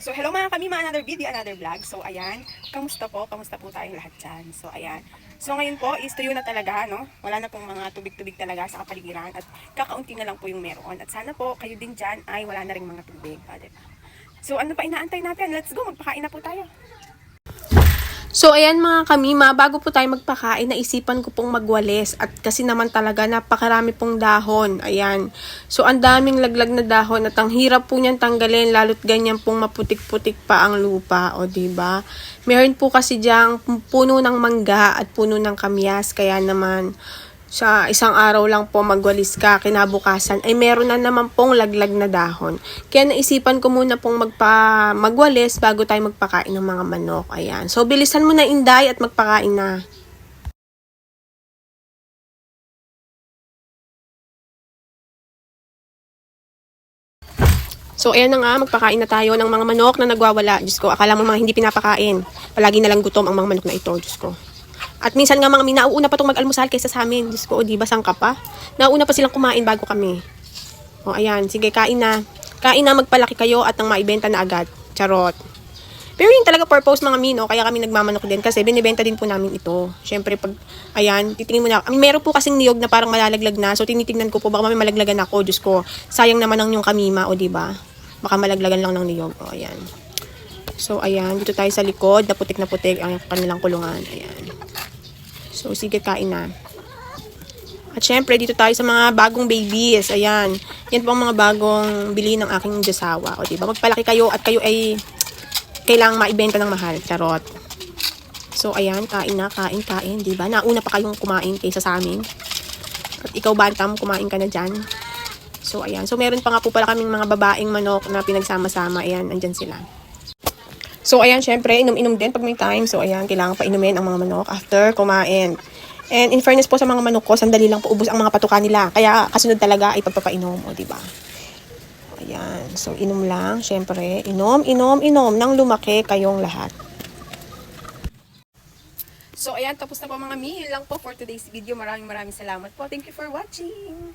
So, hello mga kami, mga another video, another vlog. So, ayan, kamusta po? Kamusta po tayong lahat dyan? So, ayan. So, ngayon po, is tuyo na talaga, no? Wala na pong mga tubig-tubig talaga sa kapaligiran at kakaunti na lang po yung meron. At sana po, kayo din dyan ay wala na rin mga tubig. So, ano pa inaantay natin? Let's go, magpakain na po tayo. So, ayan mga kamima, bago po tayo magpakain, naisipan ko pong magwalis. At kasi naman talaga, napakarami pong dahon. Ayan. So, ang daming laglag na dahon at ang hirap po niyan tanggalin, lalo't ganyan pong maputik-putik pa ang lupa. O, di ba? Meron po kasi diyang puno ng mangga at puno ng kamyas. Kaya naman, sa isang araw lang po magwalis ka, kinabukasan, ay meron na naman pong laglag na dahon. Kaya naisipan ko muna pong magpa, magwalis bago tayo magpakain ng mga manok. Ayan. So, bilisan mo na inday at magpakain na. So, ayan na nga, magpakain na tayo ng mga manok na nagwawala. Diyos ko, akala mo mga hindi pinapakain. Palagi na lang gutom ang mga manok na ito, Diyos ko. At minsan nga mga mina, nauuna pa itong mag-almusal kaysa sa amin. Diyos ko, o di ba, sangka pa? Nauna pa silang kumain bago kami. O, ayan, sige, kain na. Kain na, magpalaki kayo at nang maibenta na agad. Charot. Pero yun talaga purpose mga mino, kaya kami nagmamanok din kasi binibenta din po namin ito. Siyempre pag, ayan, titingin mo na, meron po kasing niyog na parang malalaglag na, so tinitingnan ko po, baka may malaglagan ako, Diyos ko, sayang naman ang yung kamima, o ba? Baka malaglagan lang ng niyog, o ayan. So ayan, dito tayo sa likod, na putik na putik ang kanilang kulungan, ayan. So sige, kain na. At syempre, dito tayo sa mga bagong babies. Ayan. Yan po ang mga bagong bili ng aking jasawa. O, diba? Magpalaki kayo at kayo ay kailangang maibenta ng mahal. Charot. So, ayan. Kain na. Kain, kain. Diba? Nauna pa kayong kumain kaysa sa amin. At ikaw, Bantam, kumain ka na dyan. So, ayan. So, meron pa nga po pala kaming mga babaeng manok na pinagsama-sama. Ayan, andyan sila. So, ayan, syempre, inom-inom din pag may time. So, ayan, kailangan pa inumin ang mga manok after kumain. And in fairness po sa mga manok ko, sandali lang po ubos ang mga patuka nila. Kaya kasunod talaga ay pagpapainom, o di ba? Ayan. So, inom lang. Syempre, inom, inom, inom nang lumaki kayong lahat. So, ayan, tapos na po mga. Yun lang po for today's video. Maraming maraming salamat po. Thank you for watching.